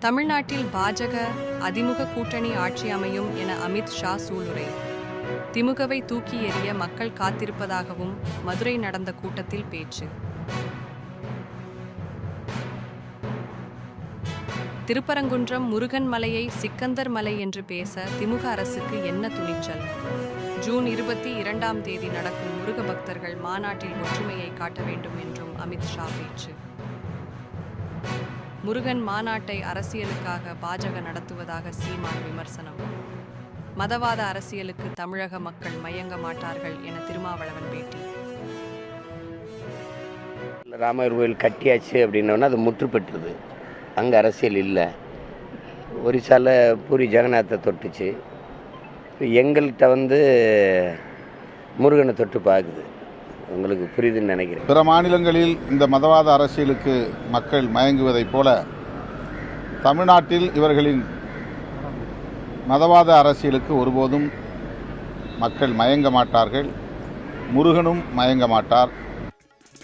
தமிழ்நாட்டில் பாஜக அதிமுக கூட்டணி ஆட்சி அமையும் என அமித் ஷா சூளுரை. திமுகவை தூக்கி எறிய மக்கள் காத்திருப்பதாகவும் மதுரை நடந்த கூட்டத்தில் பேச்சு. திருப்பரங்குன்றம் முருகன் மலையை சிக்கந்தர் மலை என்று பேச திமுக அரசுக்கு என்ன துணிச்சல்? ஜூன் இருபத்தி இரண்டாம் தேதி நடக்கும் முருக பக்தர்கள் மாநாட்டில் ஒற்றுமையை காட்ட வேண்டும் என்றும் அமித் ஷா பேச்சு. முருகன் மாநாட்டை அரசியலுக்காக பாஜக நடத்துவதாக சீமான் விமர்சனம். மதவாத அரசியலுக்கு தமிழக மக்கள் மயங்க மாட்டார்கள் என திருமாவளவன் பேட்டி. ராமர் கோயில் கட்டியாச்சு அப்படின்னோன்னா அது முற்றுப்பெற்றுது அங்கே அரசியல் இல்லை. ஒரிசால பூரி ஜெகநாத்தை தொட்டுச்சு. எங்கள்கிட்ட வந்து முருகனை தொட்டு பார்க்குது உங்களுக்கு புரியுதுன்னு நினைக்கிறேன். பிற மாநிலங்களில் இந்த மதவாத அரசியலுக்கு மக்கள் மயங்குவதைப் போல தமிழ்நாட்டில் இவர்களின் மதவாத அரசியலுக்கு ஒருபோதும் மக்கள் மயங்க மாட்டார்கள் முருகனும் மயங்க மாட்டார்.